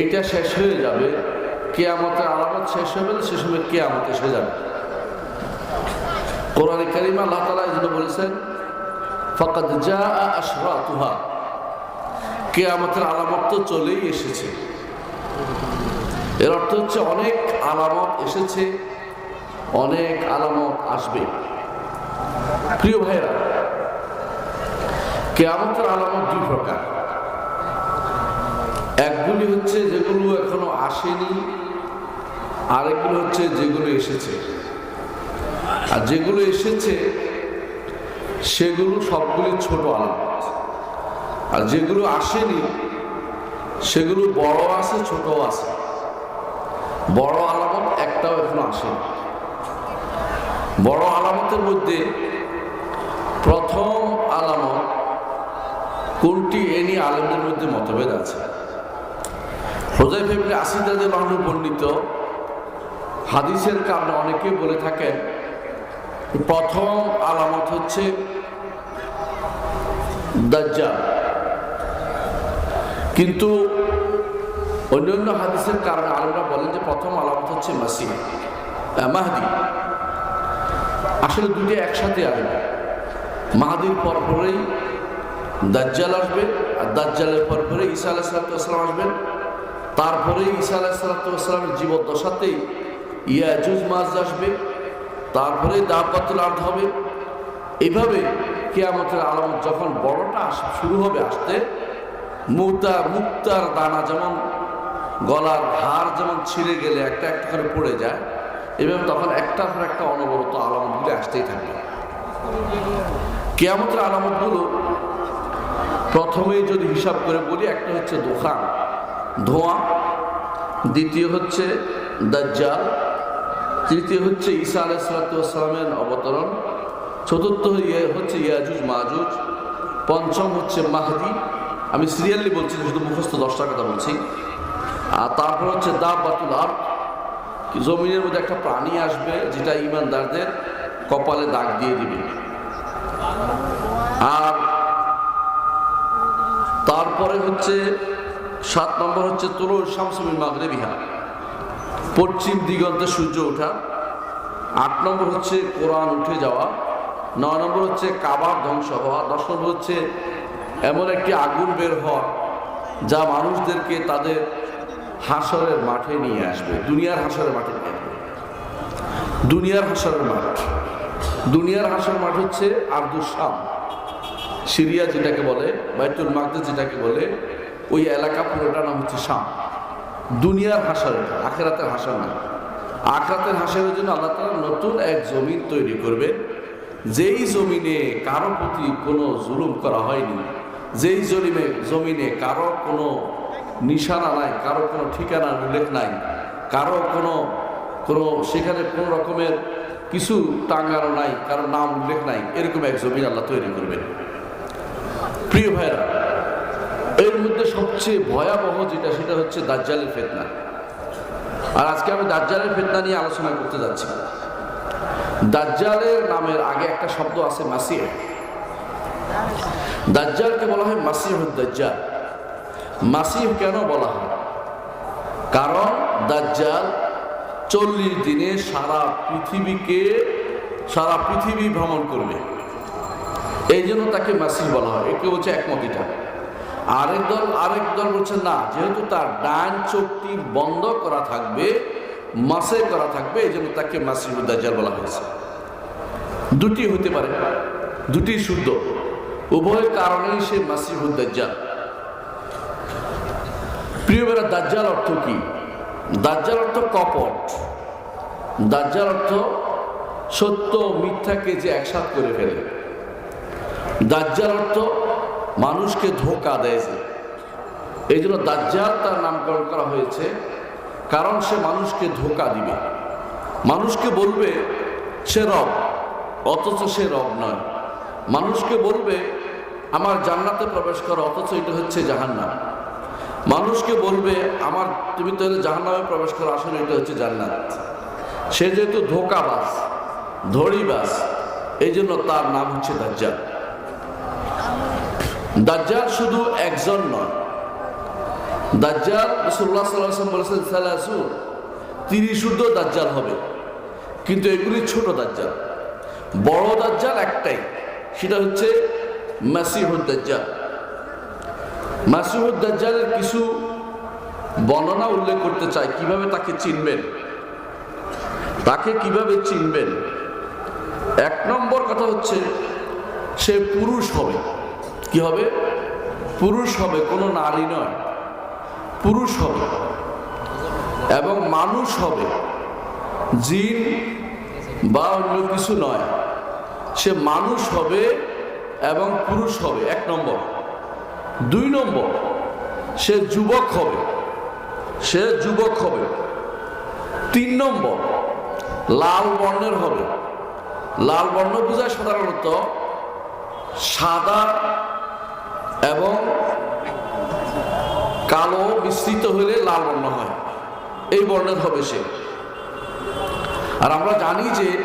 এটা শেষ হয়ে যাবে। কে কেয়ামতের আলামত শেষ হবে সে সময় কে কেয়ামত এসে যাবে। কোরআন করিম আল্লাহ তালা এই জন্য বলেছেন ফকাত যা আশরা তুহা কেয়ামতের আলামত তো চলেই এসেছে। এর অর্থ হচ্ছে অনেক আলামত এসেছে, অনেক আলামত আসবে। প্রিয় ভাইরা কেয়ামতের আলামত দুই প্রকার। একগুলি হচ্ছে যেগুলো এখনও আসেনি, আরেকগুলো হচ্ছে যেগুলো এসেছে। আর যেগুলো এসেছে, সেগুলো সবগুলি ছোট আলামত আর যেগুলো আসেনি, সেগুলো বড় আছে, ছোটও আছে। বড় আলামত একটাও এখনও আসেনি। বড় আলামতের মধ্যে প্রথম আলামত কোনটি এ নিয়ে আলমদের মধ্যে মতভেদ আছে। হোজাই ফেবরি আসিদাদের বাহনু বর্ণিত হাদিসের কারণে অনেকে বলে থাকেন, প্রথম আলামত হচ্ছে দাজ্জাল। কিন্তু অন্যান্য হাদিসের কারণে আলমরা বলেন যে প্রথম আলামত হচ্ছে মাসি মাহদি। আসলে দুটি একসাথে আসবে মাহাদির পর পরেই দাজ্জাল আসবে আর দাজ্জালের পর পরে ঈসা আলাহ সালাতাম আসবেন। তারপরে ঈসা আলাহ সালাতামের জীবদ্দশাতেই ইয়াজুজ মাজ আসবে তারপরে দাবাতুল আর্ধ হবে। এইভাবে কেয়ামতের আলামত যখন বড়টা শুরু হবে আসতে মুক্তা মুক্তার দানা যেমন, গলার হার যেমন ছিঁড়ে গেলে একটা একটা করে পড়ে যায়, এভাবে তখন একটার পর একটা অনবরত আলামতগুলি আসতেই থাকবে। কেয়ামতের আলামতগুলো প্রথমেই যদি হিসাব করে বলি, একটা হচ্ছে দোকান। ধোঁয়া, দ্বিতীয় হচ্ছে দাজ্জাল, তৃতীয় হচ্ছে ঈসা আলাইসালামের অবতরণ, চতুর্থ ইয়ে হচ্ছে ইয়াজুজ মাহুজ পঞ্চম হচ্ছে মাহদি। আমি সিরিয়ালি বলছি শুধু মুখস্থ দশটার কথা বলছি। আর তারপর হচ্ছে দাব বাতুল আর জমিনের মধ্যে একটা প্রাণী আসবে, যেটা ইমানদারদের কপালে দাগ দিয়ে দিবে। আর তারপরে হচ্ছে সাত নম্বর হচ্ছে তোলো শামসুমিন মাগরে বিহার পশ্চিম দিগন্তে সূর্য ওঠা। আট নম্বর হচ্ছে কোরআন উঠে যাওয়া। নয় নম্বর হচ্ছে কাবার ধ্বংস হওয়া। দশ নম্বর হচ্ছে এমন একটি আগুন বের হওয়া যা মানুষদেরকে তাদের হাসরের মাঠে নিয়ে আসবে। দুনিয়ার হাসরের মাঠে নিয়ে আসবে। দুনিয়ার হাসরের মাঠ। দুনিয়ার হাসর মাঠ হচ্ছে আব্দুল শাম। সিরিয়া যেটাকে বলে, বাইতুল মাকদেস যেটাকে বলে ওই এলাকা পুরোটার নাম হচ্ছে শাম। দুনিয়ার হাসর আখেরাতের হাসর না। আখরাতের হাসরের জন্য আল্লাহ তালা নতুন এক জমিন তৈরি করবে যেই জমিনে কারও প্রতি কোনো জুলুম করা হয়নি, যেই জমিনে জমিনে কারও কোনো নিশানা নাই, কারও কোনো ঠিকানার উল্লেখ নাই, কারও কোনো কোনো, সেখানে কোনো রকমের কিছু টাঙ্গানো নাই, কারও নাম উল্লেখ নাই, এরকম এক জমিন আল্লাহ তৈরি করবেন। প্রিয় ভাইরা এর মধ্যে সবচেয়ে ভয়াবহ যেটা, সেটা হচ্ছে দাজ্জালের ফেতনা। আর আজকে আমি দাজ্জালের ফেতনা নিয়ে আলোচনা করতে যাচ্ছি। দাজ্জালের নামের আগে একটা শব্দ আছে, মাসিহ। দাজ্জালকে বলা হয় মাসিহ দাজ্জাল। মাসিহ কেন বলা হয়? কারণ দাজ্জাল চল্লিশ দিনে সারা পৃথিবীকে, সারা পৃথিবী ভ্রমণ করবে। এই জন্য তাকে মাসিহ বলা হয়। একে হচ্ছে একমত এটা। আরেক দল আরেক দল বলছে, না, যেহেতু তার ডান চোখটি বন্ধ করা থাকবে, মাসে করা থাকবে এই জন্য তাকে মাসিহুদ্দাজাল বলা হয়েছে। দুটি হতে পারে, দুটি শুদ্ধ। উভয় কারণেই সে মাসিহুদ্দাজাল প্রিয় বেড়া দাজ্জাল অর্থ কি? দাজ্জাল অর্থ কপট। দাজ্জাল অর্থ সত্য, মিথ্যাকে যে একসাথ করে ফেলে। দাজ্জাল অর্থ মানুষকে ধোকা দেয় যে। এই জন্য দাজ্জাল তার নামকরণ করা হয়েছে, কারণ সে মানুষকে ধোকা দিবে। মানুষকে বলবে, সে রব, অথচ সে রব নয়। মানুষকে বলবে, আমার জান্নাতে প্রবেশ করো, অথচ এটা হচ্ছে জাহান্নাম। মানুষকে বলবে, আমার, তুমি তাহলে জাহান্নামে প্রবেশ করো, আসলে এটা হচ্ছে জান্নাত। সে যেহেতু ধোকাবাজ, ধড়িবাজ, এই জন্য তার নাম হচ্ছে দাজ্জাল। দাজ্জাল শুধু একজন নয়। দাজ্জাল রসুল্লাহ সাল্লাম বলেছেন সালাসুর তিরিশ ঊর্ধ্ব দাজ্জাল হবে। কিন্তু এগুলি ছোট দাজ্জাল। বড় দাজ্জাল একটাই, সেটা হচ্ছে মাসিহুদ দাজ্জাল। মাসিহুদ দাজ্জালের কিছু বর্ণনা উল্লেখ করতে চাই, কীভাবে তাকে চিনবেন? তাকে কীভাবে চিনবেন? এক নম্বর কথা হচ্ছে, সে পুরুষ হবে। কি হবে? পুরুষ হবে, কোনো নারী নয়। পুরুষ হবে এবং মানুষ হবে। জিন বা অন্য কিছু নয়। সে মানুষ হবে এবং পুরুষ হবে। এক নম্বর। দুই নম্বর। সে যুবক হবে। সে যুবক হবে। তিন নম্বর। লাল বর্ণের হবে। লাল বর্ণ বোঝায় সাধারণত সাদা এবং কালো মিশ্রিত হলে লাল বর্ণ হয়। এই বর্ণের হবে সে। আর আমরা জানি যে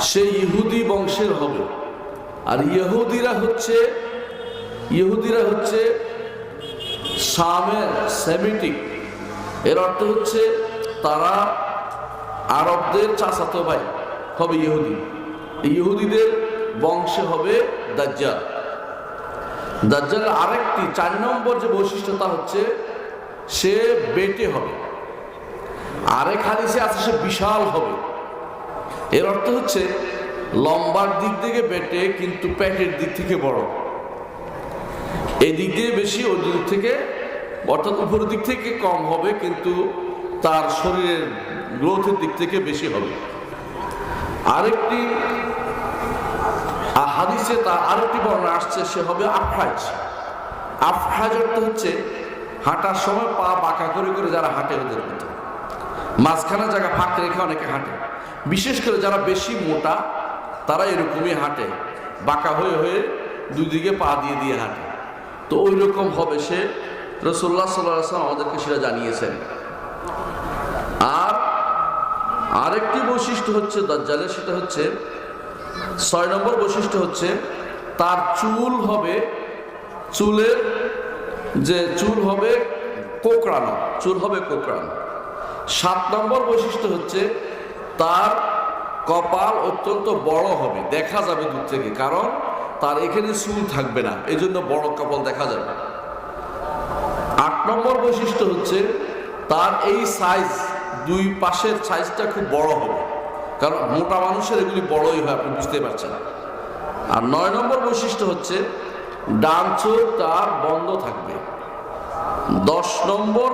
সে ইহুদি বংশের হবে। আর ইহুদিরা হচ্ছে ইহুদিরা হচ্ছে সামের সেমিটিক। এর অর্থ হচ্ছে তারা আরবদের চাচাতো ভাই, হবে ইহুদি। ইহুদিদের বংশে হবে দাজ্জাল। দাজ্জালের আরেকটি চার নম্বর যে বৈশিষ্ট্যতা হচ্ছে, সে বেটে হবে। আরেক হাদিসে আছে, সে বিশাল হবে। এর অর্থ হচ্ছে, লম্বার দিক থেকে বেটে, কিন্তু প্যাটের দিক থেকে বড়। এই দিক দিয়ে বেশি, ওই দিক থেকে, অর্থাৎ উপরের দিক থেকে কম হবে, কিন্তু তার শরীরের গ্রোথের দিক থেকে বেশি হবে। আরেকটি আর হাদিসে তার আরেকটি বর্ণনা আসছে, সে হবে আফহাজ। আফহাজ অর্থ হচ্ছে হাঁটার সময় পা বাঁকা করে করে যারা হাঁটে ওদের মতো। মাঝখানে জায়গা ফাঁক রেখে অনেকে হাঁটে। বিশেষ করে যারা বেশি মোটা, তারা এরকমই হাঁটে। বাঁকা হয়ে হয়ে দুদিকে পা দিয়ে দিয়ে হাঁটে। তো ওই রকম হবে সে রসোল্লা সাল্লাম আমাদেরকে সেটা জানিয়েছেন। আর আরেকটি বৈশিষ্ট্য হচ্ছে দাজ্জালের, সেটা হচ্ছে ছয় নম্বর বৈশিষ্ট্য হচ্ছে, তার চুল হবে চুলের যে চুল হবে কোকড়ানো, চুল হবে কোকড়ানো। সাত নম্বর বৈশিষ্ট্য হচ্ছে, তার কপাল অত্যন্ত বড় হবে, দেখা যাবে দূর থেকে, কারণ তার এখানে চুল থাকবে না এই জন্য বড় কপাল দেখা যাবে। আট নম্বর বৈশিষ্ট্য হচ্ছে, তার এই সাইজ দুই পাশের সাইজটা খুব বড় হবে। কারণ মোটা মানুষের এগুলি বড়ই হয়, আপনি বুঝতে পারছেন। আর নয় নম্বর বৈশিষ্ট্য হচ্ছে, ডান চোখ তার বন্ধ থাকবে। দশ নম্বর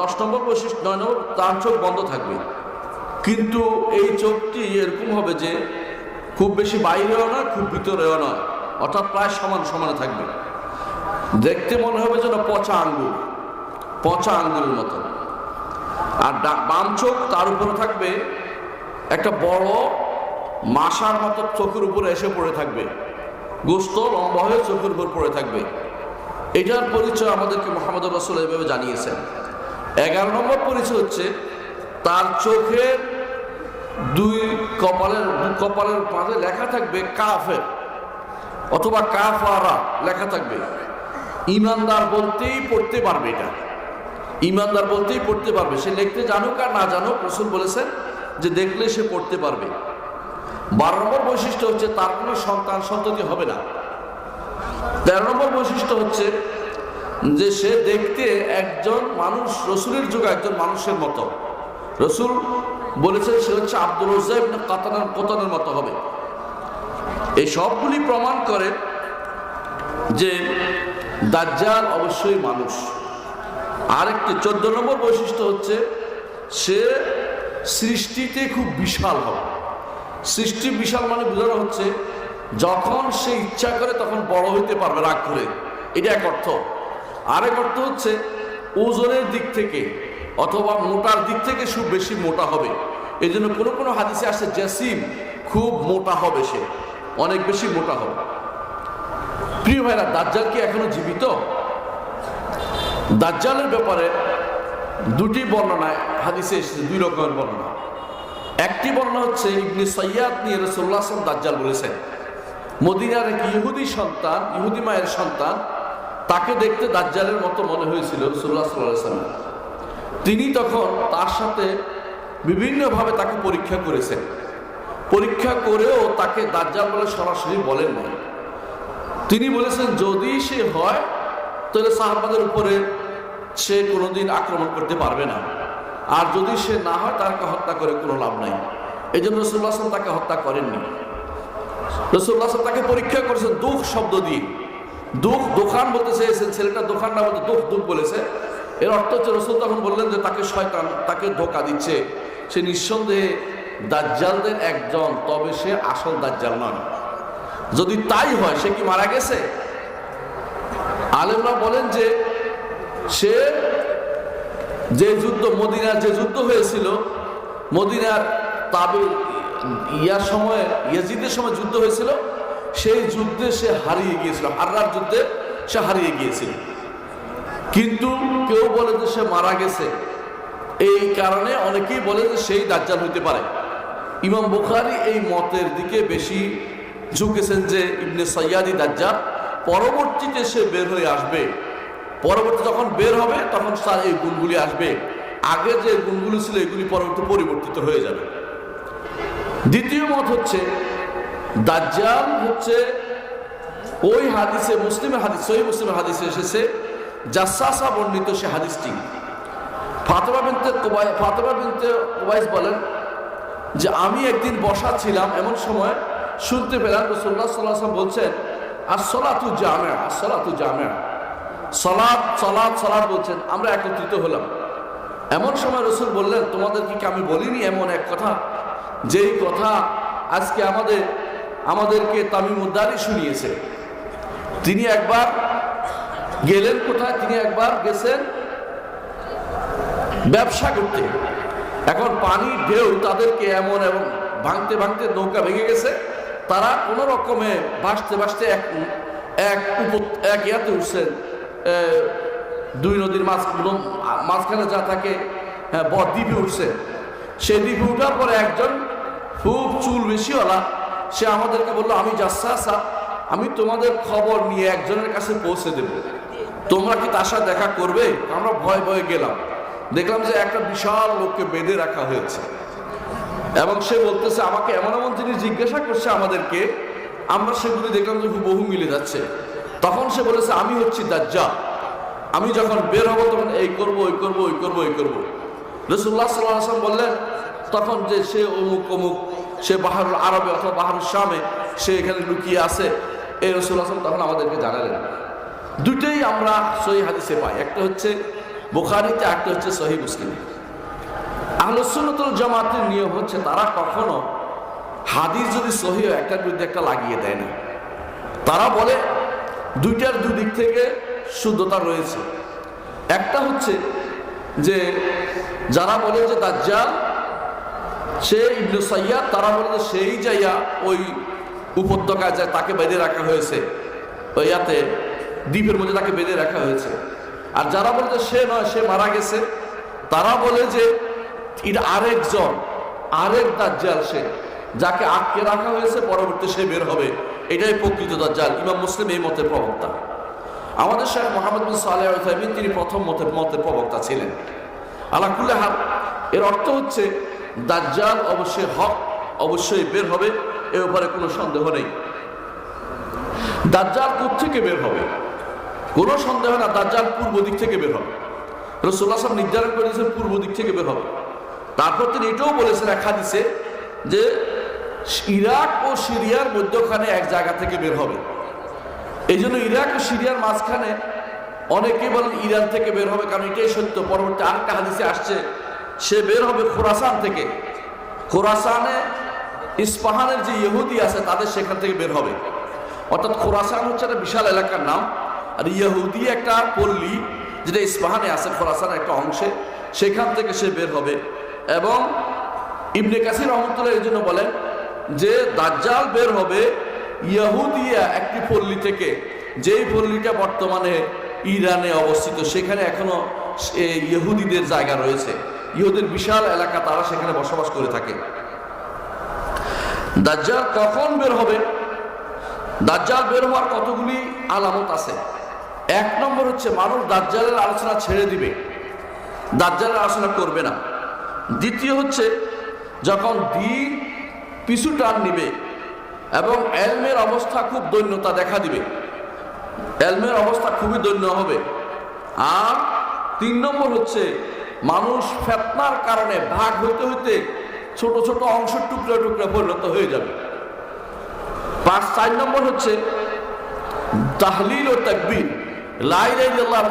দশ নম্বর বৈশিষ্ট্য, নয় নম্বর, তার চোখ বন্ধ থাকবে। কিন্তু এই চোখটি এরকম হবে যে, খুব বেশি বাইরেও না খুব ভিতরেও নয়। অর্থাৎ প্রায় সমান সমানে থাকবে। দেখতে মনে হবে যেন পচা আঙ্গুর পচা আঙ্গুরের মতো। আর বাম চোখ তার উপরে থাকবে একটা বড় মাসার মতো চোখের উপরে এসে পড়ে থাকবে। গোস্ত লম্বা হয়ে চোখের উপর পড়ে থাকবে। এটার পরিচয় আমাদেরকে মোহাম্মদ রসুল এইভাবে জানিয়েছেন। এগারো নম্বর পরিচয় হচ্ছে, তার চোখের দুই কপালের, দু কপালের মাঝে লেখা থাকবে কাফের অথবা কাফারা লেখা থাকবে। ইমানদার বলতেই পড়তে পারবে এটা। ইমানদার বলতেই পড়তে পারবে। সে লিখতে জানুক আর না জানুক, রসুল বলেছেন যে দেখলে সে পড়তে পারবে। বারো নম্বর বৈশিষ্ট্য হচ্ছে তার কোনো সন্তান সন্ততি হবে না। তেরো নম্বর বৈশিষ্ট্য হচ্ছে যে সে দেখতে একজন মানুষ, রসুলের যুগে একজন মানুষের মতো। রসুল বলেছে সে হচ্ছে আব্দুল রোজাইব কাতানার কোতানের মতো হবে। এই সবগুলি প্রমাণ করে যে দাজ্জাল অবশ্যই মানুষ। আরেকটি, চোদ্দ নম্বর বৈশিষ্ট্য হচ্ছে সে সৃষ্টিতে খুব বিশাল হবে। সৃষ্টি বিশাল মানে বোঝানো হচ্ছে, যখন সে ইচ্ছা করে তখন বড় হইতে পারবে রাগ করে। এটা এক অর্থ। আরেক অর্থ হচ্ছে, ওজনের দিক থেকে অথবা মোটার দিক থেকে খুব বেশি মোটা হবে। এই জন্য কোনো কোনো হাদিসে আসে, জেসিম খুব মোটা হবে সে, অনেক বেশি মোটা হবে। প্রিয় ভাইরা, দাজ্জাল কি এখনও জীবিত? দাজ্জালের ব্যাপারে দুটি বর্ণনায় হাদিসে এসেছে, দুই রকমের বর্ণনা। একটি বর্ণনা হচ্ছে ইবনে সৈয়াদ নিয়ে রসুল্লাহ দাজ্জাল বলেছেন, মদিনার এক ইহুদি সন্তান, ইহুদি মায়ের সন্তান, তাকে দেখতে দাজ্জালের মতো মনে হয়েছিল রসুল্লাহ সাল্লাহ সাল্লাম তিনি তখন তার সাথে বিভিন্নভাবে তাকে পরীক্ষা করেছেন। পরীক্ষা করেও তাকে দাজ্জাল বলে সরাসরি বলেন তিনি বলেছেন, যদি সে হয়, তাহলে সাহাবাদের উপরে সে কোনোদিন আক্রমণ করতে পারবে না। আর যদি সে না হয় তাকে হত্যা করে কোনো লাভ নাই। এই জন্য রসুল্লাহ তাকে হত্যা করেননি। রসুল্লাহ তাকে পরীক্ষা করেছেন দুঃখ শব্দ দিয়ে। দুঃখ, দোকান বলতে চেয়েছেন, ছেলেটা দোকান না বলতে দুঃখ দুঃখ বলেছে। এর অর্থ হচ্ছে রসুল তখন বললেন যে তাকে শয়তান, তাকে ধোকা দিচ্ছে। সে নিঃসন্দেহে দাজ্জালদের একজন, তবে সে আসল দাজ্জাল নয়। যদি তাই হয়, সে কি মারা গেছে? আলেমরা বলেন যে সে যে যুদ্ধ, মদিনার যে যুদ্ধ হয়েছিল, মদিনার তাবে ইয়ার সময়, ইয়াজিদের সময় যুদ্ধ হয়েছিল, সেই যুদ্ধে সে হারিয়ে গিয়েছিল। হাররার যুদ্ধে সে হারিয়ে গিয়েছিল। কিন্তু কেউ বলে যে সে মারা গেছে। এই কারণে অনেকেই বলে যে সেই দাজ্জাল হইতে পারে। ইমাম বুখারি এই মতের দিকে বেশি ঝুঁকেছেন যে ইবনে সৈয়াদি দাজ্জাল পরবর্তীতে সে বের হয়ে আসবে। পরবর্তী যখন বের হবে, তখন তার এই গুণগুলি আসবে। আগে যে গুণগুলি ছিল, এগুলি পরবর্তী পরিবর্তিত হয়ে যাবে। দ্বিতীয় মত হচ্ছে, দাজ্জাল হচ্ছে ওই হাদিসে মুসলিমের হাদিস, সহি মুসলিমের হাদিসে এসেছে জাসাসা বর্ণিত সে হাদিসটি। ফাতেমা বিনতে ফাতেমা বিনতে কুবাইস বলেন যে, আমি একদিন বসা ছিলাম এমন সময় শুনতে পেলাম রসুল্লাহ সাল্লাম বলছেন আর সলাতু জামে আর সলাতু জামে সলাদ সলাদ সলাদ বলছেন, আমরা একত্রিত হলাম। এমন সময় রসুল বললেন, তোমাদেরকে কি আমি বলিনি এমন এক কথা? যেই কথা আজকে আমাদের, আমাদেরকে তামিমুদ্দারি শুনিয়েছে। তিনি একবার গেলেন কোথায়? তিনি একবার গেছেন ব্যবসা করতে। এখন পানি ঢেউ তাদেরকে এমন এমন ভাঙতে ভাঙতে নৌকা ভেঙে গেছে। তারা কোনো রকমে ভাসতে ভাসতে এক এক এক ইয়াতে উঠছেন। দুই নদীর মাঝ মাঝখানে যা থাকে হ্যাঁ দ্বীপে উঠছে। সে দ্বীপে উঠার পরে একজন খুব চুল বেশিওয়ালা, সে আমাদেরকে বলল, আমি যাচ্ছা আসা আমি তোমাদের খবর নিয়ে একজনের কাছে পৌঁছে দেব। তোমরা কি তার দেখা করবে? আমরা ভয় ভয়ে গেলাম। দেখলাম যে একটা বিশাল লোককে বেঁধে রাখা হয়েছে। এবং সে বলতেছে, আমাকে এমন এমন জিনিস জিজ্ঞাসা করছে আমাদেরকে, আমরা সেগুলি দেখলাম যে বহু মিলে যাচ্ছে। তখন সে বলেছে, আমি হচ্ছি দাজ্জা আমি যখন বের হব তখন এই করব, ওই করব ওই করব ওই করব। রসুল্লাহ সাল্লাহ আসলাম বললেন, তখন যে সে অমুক অমুক, সে বাহারুল আরবে অথবা বাহারুল শামে, সে এখানে লুকিয়ে আছে। এই রসুল্লাহ আসলাম তখন আমাদেরকে জানালেন। দুটোই আমরা সহি হাদিসে পাই। একটা হচ্ছে বোখারিতে, একটা হচ্ছে সহি মুসলিমে। আহলসুন্নতুল জামাতের নিয়ম হচ্ছে, তারা কখনো হাদিস যদি সহি একটার বিরুদ্ধে একটা লাগিয়ে দেয় না। তারা বলে দুইটার দুই দিক থেকে শুদ্ধতা রয়েছে। একটা হচ্ছে যে, যারা বলে যে দাজ্জাল, সে ইবনু সাইয়াদ, তারা বলে যে সেই যাইয়া ওই উপত্যকায় যায়, তাকে বেঁধে রাখা হয়েছে। ওই ইয়াতে দ্বীপের মধ্যে তাকে বেঁধে রাখা হয়েছে। আর যারা বলে যে সে নয়, সে মারা গেছে, তারা বলে যে এটা আরেকজন, আরেক দাজ্জাল সে। যাকে আটকে রাখা হয়েছে, পরবর্তী সে বের হবে। এটাই প্রকৃত দাজ্জাল। ইমাম মুসলিম এই মতের প্রবক্তা। আমাদের শেখ মোহাম্মদ বিন সালেহ তিনি প্রথম মতের মতের প্রবক্তা ছিলেন। আলাকুল্লে এর অর্থ হচ্ছে, দাজ্জাল অবশ্যই হক অবশ্যই বের হবে, এ ব্যাপারে কোনো সন্দেহ নেই। দাজ্জাল থেকে বের হবে? কোনো সন্দেহ না, দাজ্জাল পূর্ব দিক থেকে বের হবে। রসুল্লাহ সাহেব নির্ধারণ করেছেন পূর্ব দিক থেকে বের হবে। তারপর তিনি এটাও বলেছেন এক হাদিসে যে ইরাক ও সিরিয়ার মধ্যখানে এক জায়গা থেকে বের হবে। এই জন্য ইরাক ও সিরিয়ার মাঝখানে অনেকে বলেন ইরান থেকে বের হবে, কারণ এটাই সত্য। পরবর্তী আরেকটা হাদিসে আসছে, সে বের হবে খোরাসান থেকে। খোরাসানে ইস্পাহানের যে ইহুদি আছে, তাদের সেখান থেকে বের হবে। অর্থাৎ খোরাসান হচ্ছে একটা বিশাল এলাকার নাম। আর ইহুদি একটা পল্লী যেটা ইস্পাহানে আছে, খোরাসানের একটা অংশে, সেখান থেকে সে বের হবে। এবং ইবনে কাসির রহমতুল্লাহ এই জন্য বলেন যে দাজ্জাল বের হবে, ইয়াহুদিয়া একটি পল্লী থেকে। যেই পল্লীটা বর্তমানে ইরানে অবস্থিত, সেখানে এখনও ইহুদিদের জায়গা রয়েছে। ইহুদের বিশাল এলাকা, তারা সেখানে বসবাস করে থাকে। দাজ্জাল কখন বের হবে? দাজ্জাল বের হওয়ার কতগুলি আলামত আছে? এক নম্বর হচ্ছে, মানুষ দাজ্জালের আলোচনা ছেড়ে দিবে। দাজ্জালের আলোচনা করবে না। দ্বিতীয় হচ্ছে, যখন দিন পিছু টান নিবে এবং এলমের অবস্থা খুব দৈন্যতা দেখা দিবে। এলমের অবস্থা খুবই দৈন্য হবে। আর তিন নম্বর হচ্ছে মানুষ ফেতনার কারণে ভাগ হইতে হইতে ছোট ছোট অংশ টুকরো টুকরো পরিণত হয়ে যাবে। পাঁচ, চার নম্বর হচ্ছে তাহলিল ও তাকবীর। লাই লাই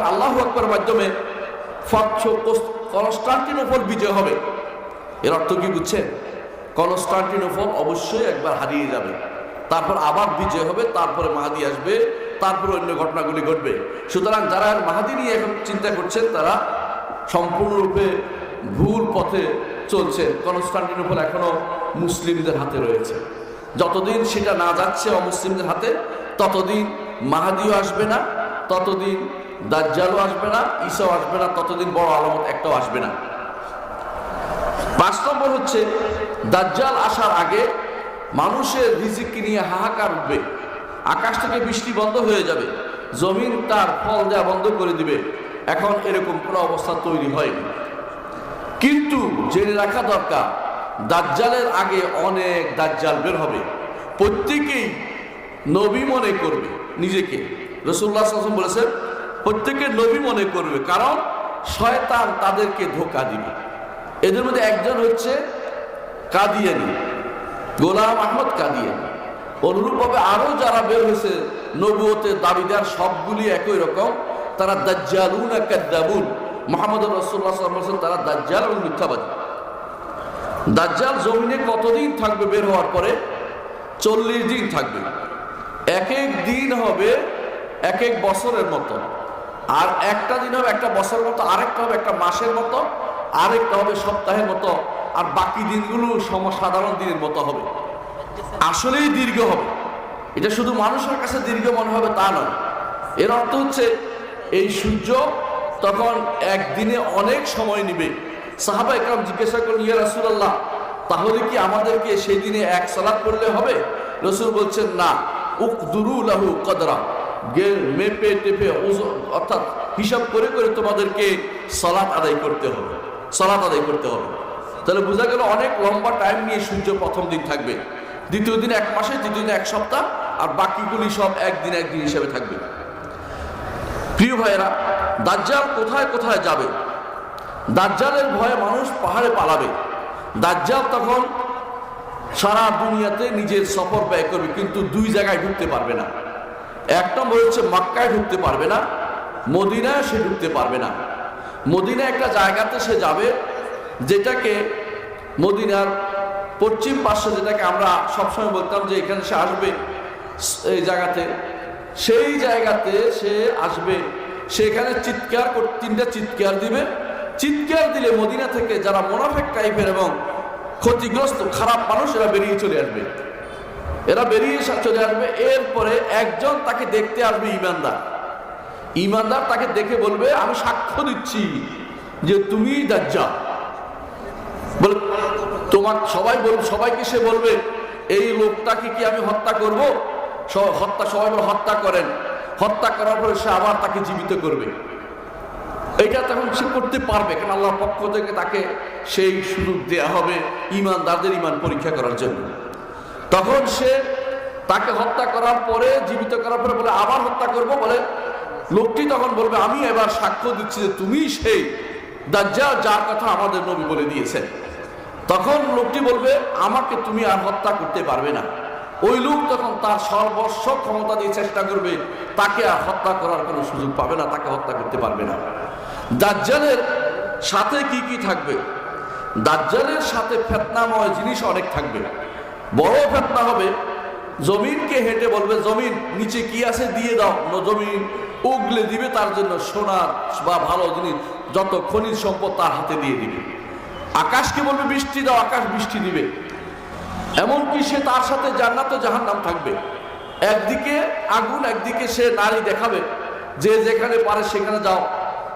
আল্লাহ আকবর মাধ্যমে কনস্টান্টিনোপল বিজয় হবে। এর অর্থ কি বুঝছেন? কনস্টান্টিনোপল অবশ্যই একবার হারিয়ে যাবে। তারপর আবার বিজয় হবে, তারপরে মাহাদি আসবে, তারপরে অন্য ঘটনাগুলি ঘটবে। সুতরাং যারা মাহাদি নিয়ে এখন চিন্তা করছেন, তারা সম্পূর্ণরূপে ভুল পথে চলছে কনস্টান্টিনোপল এখনও মুসলিমদের হাতে রয়েছে। যতদিন সেটা না যাচ্ছে অমুসলিমদের হাতে, ততদিন মাহাদিও আসবে না, ততদিন দাজ্জালও আসবে না ঈশাও আসবে না, ততদিন বড় আলামত একটাও আসবে না। নম্বর হচ্ছে দাজ্জাল আসার আগে মানুষের রিজিক নিয়ে হাহাকার উঠবে। আকাশ থেকে বৃষ্টি বন্ধ হয়ে যাবে। জমিন তার ফল দেওয়া বন্ধ করে দিবে। এখন এরকম কোনো অবস্থা তৈরি হয়নি। কিন্তু জেনে রাখা দরকার, দাজ্জালের আগে অনেক দাজ্জাল বের হবে। প্রত্যেকেই নবী মনে করবে নিজেকে। রসুল্লাহ আসলাম বলেছেন প্রত্যেকে নবী মনে করবে, কারণ শয়তান তাদেরকে ধোকা দিবে। এদের মধ্যে একজন হচ্ছে কাদিয়ানি, গোলাম আহমদ কাদিয়ানি। অনুরূপভাবে আরও যারা বের হয়েছে নবুয়তে দাবিদার সবগুলি একই রকম। তারা দাজ্জালুন কাদ্দাবুন। মোহাম্মদ রসুল্লাহ তারা দাজ্জাল এবং মিথ্যাবাদী। দাজ্জাল জমিনে কতদিন থাকবে বের হওয়ার পরে? চল্লিশ দিন থাকবে। এক এক দিন হবে এক এক বছরের মতো। আর একটা দিন হবে একটা বছরের মতো, আরেকটা হবে একটা মাসের মতো, আরেকটা হবে সপ্তাহের মতো। আর বাকি দিনগুলো সমসাধারণ দিনের মতো হবে। আসলেই দীর্ঘ হবে। এটা শুধু মানুষের কাছে দীর্ঘ মনে হবে তা নয়। এর অর্থ হচ্ছে, এই সূর্য তখন একদিনে অনেক সময় নিবে। সাহাবা একরাম জিজ্ঞাসা করলেন, ইয়া রাসুলাল্লাহ, তাহলে কি আমাদেরকে সেই দিনে এক সালাদ করলে হবে? রসুল বলছেন, না। উক দুরু লাহু কদরা। মেপে, টেপে অর্থাৎ হিসাব করে করে তোমাদেরকে সলাৎ আদায় করতে হবে। সলাৎ আদায় করতে হবে। তাহলে বোঝা গেল অনেক লম্বা টাইম নিয়ে সূর্য প্রথম দিন থাকবে। দ্বিতীয় দিন এক মাসে, তৃতীয় দিন এক সপ্তাহ, আর বাকিগুলি সব একদিন একদিন হিসাবে থাকবে। প্রিয় ভাইয়েরা, দাজ্জাল কোথায় কোথায় যাবে? দাজ্জালের ভয়ে মানুষ পাহাড়ে পালাবে। দাজ্জাল তখন সারা দুনিয়াতে নিজের সফর ব্যয় করবে, কিন্তু দুই জায়গায় ঢুকতে পারবে না। এক নম্বর হচ্ছে মক্কায় ঢুকতে পারবে না, মদিনায় সে ঢুকতে পারবে না। মদিনা একটা জায়গাতে সে যাবে যেটাকে মদিনার পশ্চিম পার্শ্বে যেটাকে আমরা সবসময় বলতাম যে এখানে সে আসবে এই জায়গাতে, সেই জায়গাতে সে আসবে। সেখানে চিৎকার কর- তিনটা চিৎকার দিবে। চিৎকার দিলে মদিনা থেকে যারা মোনাফেক টাইপের এবং ক্ষতিগ্রস্ত, খারাপ মানুষ, এরা বেরিয়ে চলে আসবে। এরা বেরিয়ে চলে আসবে। এরপরে একজন তাকে দেখতে আসবে, ইমানদার। ইমানদার তাকে দেখে বলবে, আমি সাক্ষ্য দিচ্ছি যে তুমি দাজ্জা বলে, তোমার সবাই বল, সবাইকে সে বলবে, এই লোকটাকে কি আমি হত্যা করব? হত্যা, সবাই হত্যা করেন। হত্যা করার পরে সে আবার তাকে জীবিত করবে। এটা তখন সে করতে পারবে কারণ আল্লাহর পক্ষ থেকে তাকে সেই সুযোগ দেয়া হবে, ইমানদারদের ইমান পরীক্ষা করার জন্য। তখন সে তাকে হত্যা করার পরে, জীবিত করার পরে বলে, আবার হত্যা করব, বলে, লোকটি তখন বলবে, আমি এবার সাক্ষ্য দিচ্ছি যে তুমি সেই দাজ্জাল যার কথা আমাদের নবী বলে দিয়েছেন। তখন লোকটি বলবে, আমাকে তুমি আর হত্যা করতে পারবে না। ওই লোক তখন তার সর্বস্ব ক্ষমতা দিয়ে চেষ্টা করবে, তাকে আর হত্যা করার কোনো সুযোগ পাবে না, তাকে হত্যা করতে পারবে না। দাজ্জালের সাথে কি কি থাকবে? দাজ্জালের সাথে ফেতনাময় জিনিস অনেক থাকবে। বড় ফেতনা হবে, জমিনকে হেঁটে বলবে, জমিন, নিচে কি আছে দিয়ে দাও। জমিন উগলে দিবে, তার জন্য সোনার বা ভালো জিনিস, যত খনিজ সম্পদ তার হাতে দিয়ে দিবে। আকাশকে বলবে বৃষ্টি দাও, আকাশ বৃষ্টি দিবে। এমনকি সে তার সাথে জান্নাত জাহান নাম থাকবে। একদিকে আগুন, একদিকে সে নারী দেখাবে। যে যেখানে পারে সেখানে যাও।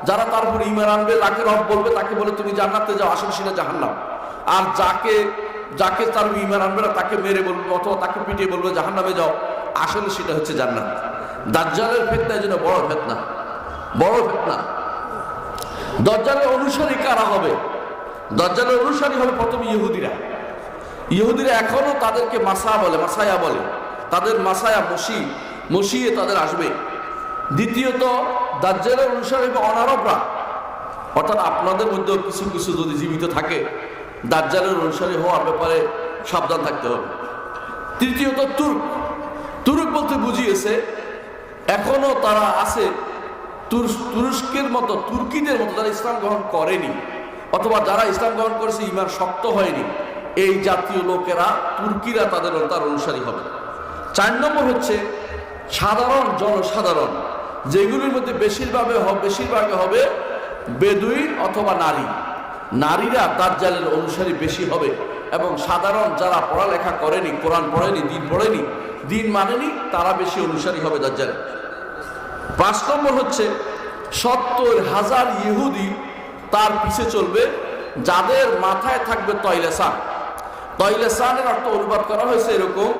যারা তার উপর ইমান আনবে, তাকে রব বলবে, তাকে বলে, তুমি জান্নাতে যাও, আসলে সেটা জাহান্নাম। আর যাকে যাকে তার ইমান আনবে না, তাকে মেরে বলবে, অথবা তাকে পিটিয়ে বলবে, জাহান্নামে যাও, আসলে সেটা হচ্ছে জান্নাত। দাজ্জালের ফেতনা জন্য বড় ফেতনা বড় ফেতনা। দজ্জালের অনুসারী কারা হবে? দজ্জালের অনুসারী হবে প্রথম ইহুদিরা। ইহুদিরা এখনও তাদেরকে মাসা বলে মাসায়া বলে। তাদের মাসায়া মসি মসিয়ে তাদের আসবে। দ্বিতীয়ত, দাজ্জালের অনুসারী অনারবরা। অর্থাৎ আপনাদের মধ্যেও কিছু কিছু যদি জীবিত থাকে, দাজ্জালের অনুসারী হওয়ার ব্যাপারে সাবধান থাকতে হবে। তৃতীয়ত, তুর্ক। তুর্ক বলতে বুঝিয়েছে, এখনও তারা আছে, তুর- তুরস্কের মতো, তুর্কিদের মতো যারা ইসলাম গ্রহণ করেনি। অথবা যারা ইসলাম গ্রহণ করেছে ইমান শক্ত হয়নি, এই জাতীয় লোকেরা, তুর্কিরা তাদের তার অনুসারী হবে। চার নম্বর হচ্ছে, সাধারণ জনসাধারণ, যেগুলির মধ্যে বেশিরভাগে বেশিরভাগে হবে বেদুইন অথবা নারী। নারীরা দাজ্জালের অনুসারী বেশি হবে এবং সাধারণ যারা পড়ালেখা করেনি, কোরআন পড়েনি, দিন পড়েনি, দিন মানেনি, তারা বেশি অনুসারী হবে দাজ্জালের। পাঁচ নম্বর হচ্ছে, সত্তর হাজার ইহুদি তার পিছে চলবে যাদের মাথায় থাকবে তৈলেসান। তৈলেসানের অর্থ অনুবাদ করা হয়েছে এরকম